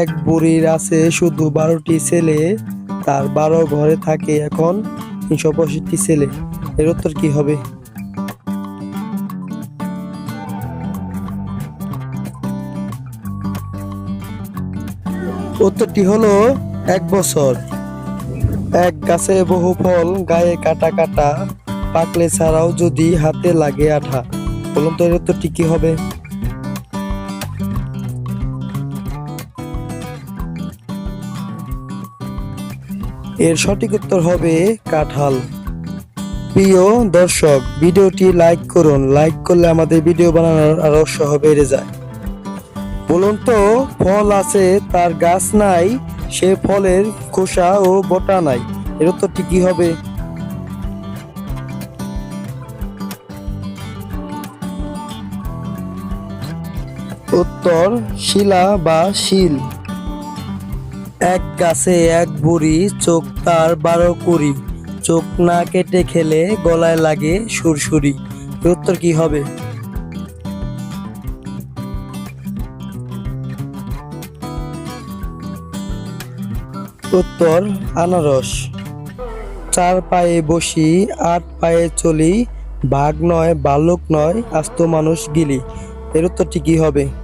এক বুড়ির আছে শুধু বারোটি ছেলে। তার বারো ঘরে থাকে এখন তিনশো পঁয়ষট্টি ছেলে। এর উত্তর কি হবে? উত্তরটি হলো, এক বছর। এক গাছে বহু ফল, গায়ে কাটা কাটা, পাকলে ছাড়াও যদি হাতে লাগে আঠা। বলুন তো এর উত্তরটি কি হবে? এর সঠিক উত্তর হবে কাঁঠাল। প্রিয় দর্শক, ভিডিওটি লাইক করুন। লাইক করলে আমাদের ভিডিও বানানোর আরও উৎসাহ বেড়ে যায়। বলুন তো, ফল আছে, তার গাছ নাই, সে ফলের খোসা ও বটা নাই। এর উত্তরটি কি হবে। উত্তর শিলা বা শিল। এক গাছে এক বুড়ি চোখ তার বারো কুড়ি। চোখ না কেটে খেলে গলায় লাগে সুরসুরি। উত্তর কি হবে? উত্তর, আনারস। চার পায়ে বসি, আট পায়ে চলি বাঘ নয়, বালক নয়, আস্ত মানুষ গিলি। এর উত্তরটি কি হবে?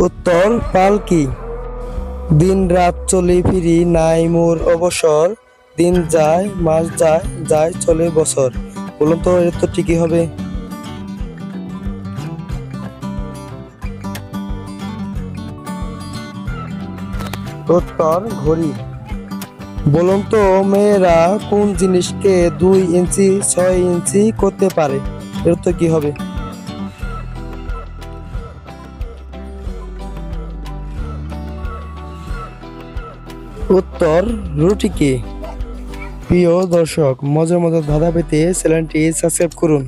উত্তর পালকি। দিন রাত চলে ফিরি নাই মোর অবসর। দিন যায়, মাস যায় যায় চলে বছর। বলুন তো এর উত্তরটি কি হবে। উত্তর ঘড়ি। বলুন তো, মেয়েরা কোন জিনিসকে দুই ইঞ্চি, ছয় ইঞ্চি করতে পারে? এর উত্তর কি হবে? উত্তর রুটিকে প্রিয় দর্শক মজার মজার ধাঁধা পেতে চ্যানেলটি সাবস্ক্রাইব করুন।